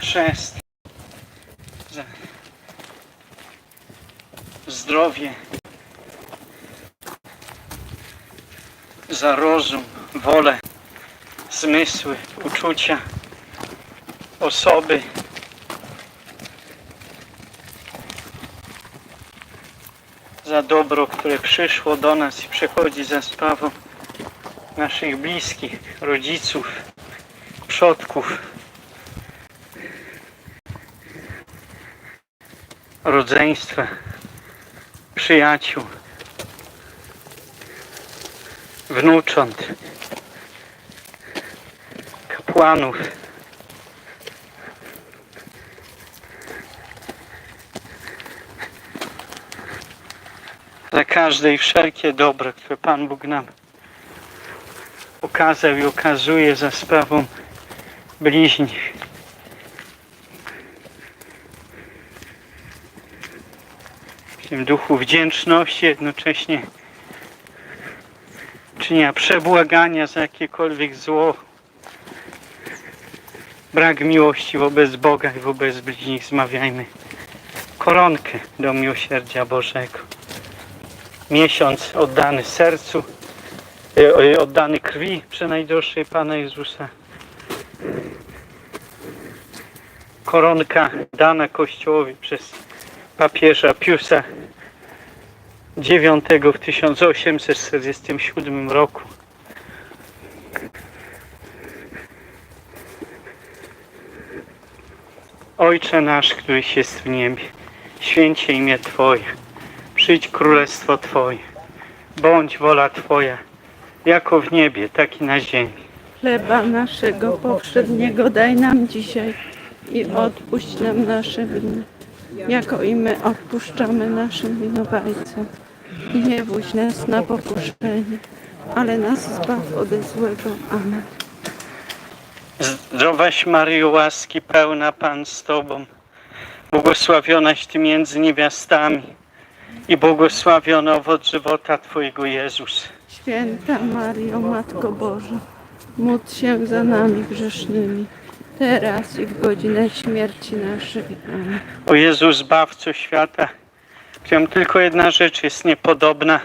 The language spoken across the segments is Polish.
chrzest, za zdrowie, za rozum, wolę, zmysły, uczucia, osoby. Za dobro, które przyszło do nas i przychodzi za sprawą naszych bliskich, rodziców, przodków, rodzeństwa, przyjaciół, wnucząt, kapłanów. Za każde i wszelkie dobro, które Pan Bóg nam okazał i okazuje za sprawą bliźnich. Tym duchu wdzięczności jednocześnie czynienia przebłagania za jakiekolwiek zło, brak miłości wobec Boga i wobec bliźnich zmawiajmy koronkę do miłosierdzia Bożego. Miesiąc oddany sercu, e, e, oddany krwi przenajdroższej Pana Jezusa. Koronka dana Kościołowi przez papieża Piusa IX w 1847 roku. Ojcze nasz, któryś jest w niebie, święcie imię Twoje, przyjdź królestwo Twoje, bądź wola Twoja, jako w niebie, tak i na ziemi. Chleba naszego powszedniego daj nam dzisiaj i odpuść nam nasze winy, jako i my odpuszczamy naszym winowajcom. I nie wódź nas na pokuszenie, ale nas zbaw ode złego. Amen. Zdrowaś Maryjo, łaski pełna Pan z Tobą, błogosławionaś Ty między niewiastami i błogosławiony owoc żywota Twojego Jezus. Święta Mario, Matko Boża, módl się za nami grzesznymi, teraz i w godzinę śmierci naszej. Amen. O Jezu, Zbawco świata, którym tylko jedna rzecz jest niepodobna,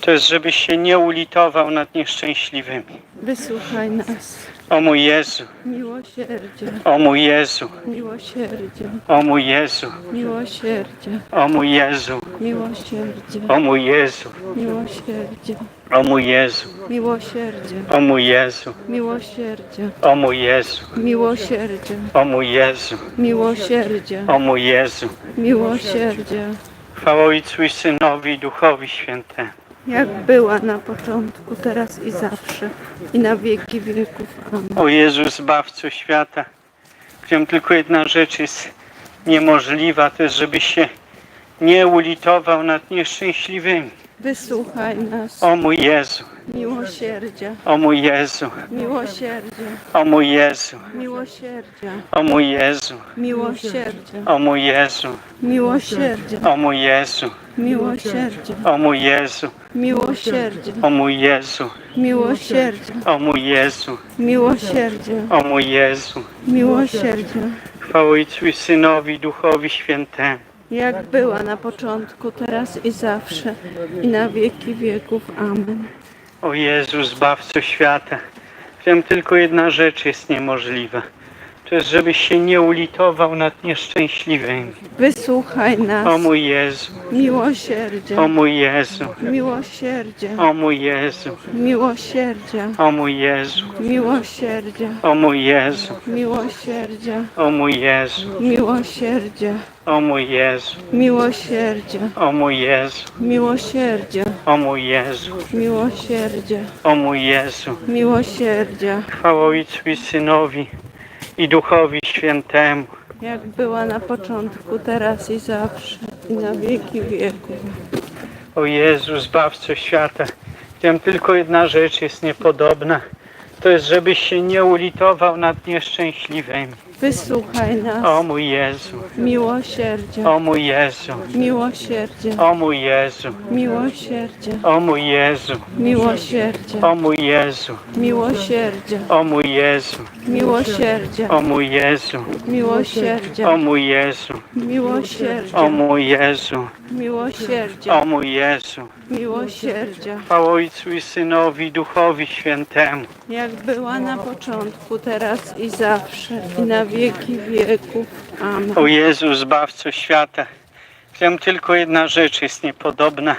to jest, żebyś się nie ulitował nad nieszczęśliwymi. Wysłuchaj nas, O mój Jezu, miłosierdzie, o mój Jezu, miłosierdzie, o mój Jezu, miłosierdzie, o mój Jezu, miłosierdzie, o mój Jezu, miłosierdzie, o mój Jezu, miłosierdzie, o mój Jezu, miłosierdzie, o mój Jezu, miłosierdzie, o mój Jezu, miłosierdzie, o mój Jezu. miłosierdzie, Chwała Ojcu i Synowi i Duchowi Świętemu. Jak była na początku, teraz i zawsze, i na wieki wieków. Amen. O Jezu, Zbawco świata, którym tylko jedna rzecz jest niemożliwa, to jest, żeby się nie ulitował nad nieszczęśliwymi. Wysłuchaj nas, O mój Jezu, miłosierdzie, o mój Jezu, miłosierdzie, o mój Jezu, miłosierdzie, o mój Jezu, miłosierdzie, o mój Jezu, miłosierdzie, o mój Jezu, miłosierdzie, o mój Jezu, miłosierdzie, o mój Jezu, miłosierdzie, o mój Jezu, miłosierdzie, o mój Jezu. miłosierdzie, Chwała Ojcu i Synowi Duchowi Świętemu. jak była na początku, teraz i zawsze, i na wieki wieków. Amen. O Jezu, Zbawco świata, którym tylko jedna rzecz jest niemożliwa. To jest, żebyś się nie ulitował nad nieszczęśliwymi. Wysłuchaj O nas, mój Jezu, miłosierdzie, o mój Jezu, miłosierdzie, o mój Jezu, miłosierdzie, o mój Jezu, miłosierdzie, o mój Jezu, miłosierdzie, o mój Jezu, miłosierdzie, o mój Jezu, miłosierdzie, o mój Jezu, miłosierdzie, o mój Jezu, miłosierdzie, o mój Jezu. miłosierdzie, Chwała Ojcu i Synowi i Duchowi Świętemu. jak była na początku, teraz i zawsze, i na wieki wieków. O Jezu, Zbawco świata, którym tylko jedna rzecz jest niepodobna, to jest, żebyś się nie ulitował nad nieszczęśliwymi. Wysłuchaj nas. O mój Jezu, Miłosierdzie. o mój Jezu, Miłosierdzie. o mój Jezu, Miłosierdzie. o mój Jezu, Miłosierdzie. o mój Jezu, Miłosierdzie. o mój Jezu, Miłosierdzie. o mój Jezu, Miłosierdzie. o mój Jezu, miłosierdzie. o Miłosierdzie. mój Jezu, Miłosierdzie. o mój Jezu. Miłosierdzie. Chwała Ojcu i Synowi, Duchowi Świętemu. Jak była na początku, teraz i zawsze, i na wieki wieków. Amen. O Jezu, Zbawco świata, wiem tylko jedna rzecz jest niepodobna.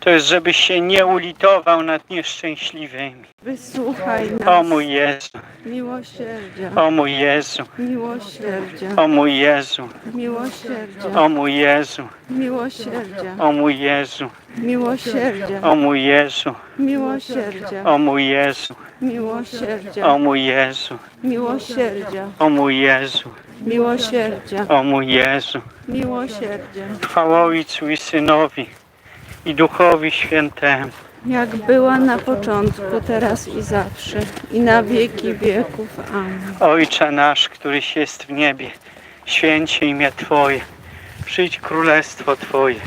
To jest, żebyś się nie ulitował nad nieszczęśliwymi. Wysłuchaj O nas, mój Jezu, miłosierdzie, o mój Jezu, miłosierdzie, o mój Jezu, miłosierdzie, o mój Jezu, miłosierdzie, o mój Jezu, miłosierdzie, o mój Jezu, miłosierdzie, o mój Jezu, miłosierdzie, o mój Jezu, miłosierdzie, o mój Jezu, miłosierdzie, o mój Jezu. miłosierdzie, Chwała Ojcu i Synowi i Duchowi Świętemu. Jak była na początku, teraz i zawsze, i na wieki wieków. Amen. Ojcze nasz, któryś jest w niebie, święcie imię Twoje, przyjdź królestwo Twoje,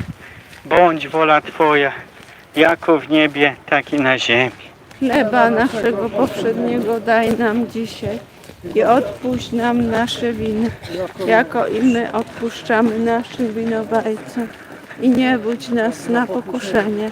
bądź wola Twoja, jako w niebie, tak i na ziemi. Chleba naszego poprzedniego daj nam dzisiaj i odpuść nam nasze winy, jako i my odpuszczamy naszym winowajcom. I nie budź nas na pokuszenie,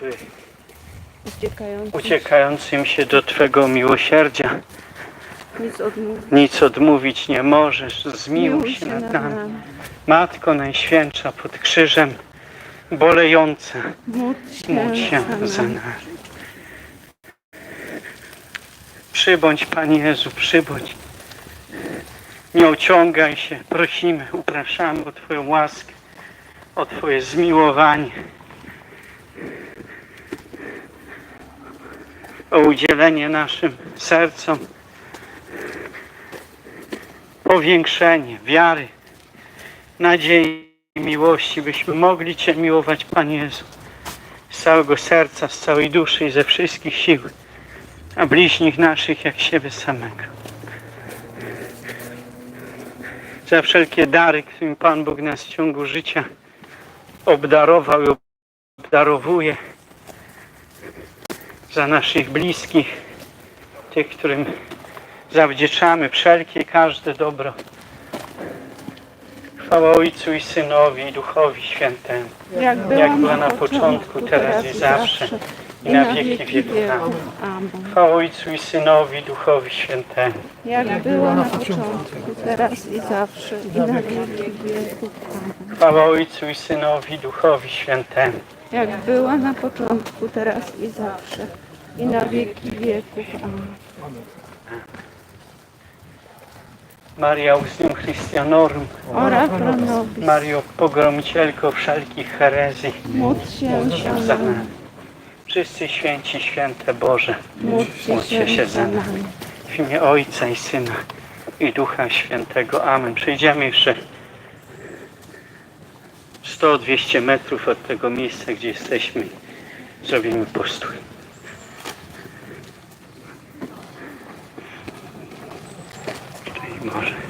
który Uciekający uciekającym się do Twego miłosierdzia nic odmówić. nic odmówić nie możesz, zmiłuj Miłuj się nad nami. Matko Najświętsza pod krzyżem, bolejąca, Módl się, módl się za nami. Przybądź, Panie Jezu, przybądź. Nie ociągaj się, prosimy, upraszamy o Twoją łaskę, o Twoje zmiłowanie, o udzielenie naszym sercom powiększenie wiary, nadziei i miłości, byśmy mogli Cię miłować, Panie Jezu, z całego serca, z całej duszy i ze wszystkich sił, a bliźnich naszych jak siebie samego. Za wszelkie dary, którymi Pan Bóg nas w ciągu życia obdarował i obdarowuje, za naszych bliskich, tych, którym zawdzięczamy wszelkie, każde dobro. Chwała Ojcu i Synowi i Duchowi Świętemu, Jak była, jak była na początku, teraz i zawsze, i na wieki wieków. Amen. Chwała Ojcu i Synowi i Duchowi Świętemu. Jak była na początku, teraz i zawsze, i na wieki wieków. Chwała Ojcu i Synowi i Duchowi Świętemu. Jak była na początku, teraz i zawsze, i na wieki wieków. Amen. Maria Auxilium Christianorum, Ora pro nobis, Mario Pogromicielko wszelkich herezji, módl się za za nami, nami. Wszyscy święci, święte Boże, módlcie Módlcie się za nami. w imię Ojca i Syna i Ducha Świętego. Amen. Przejdziemy jeszcze 100-200 metrów od tego miejsca, gdzie jesteśmy. Zrobimy postój. Szczęść Boże.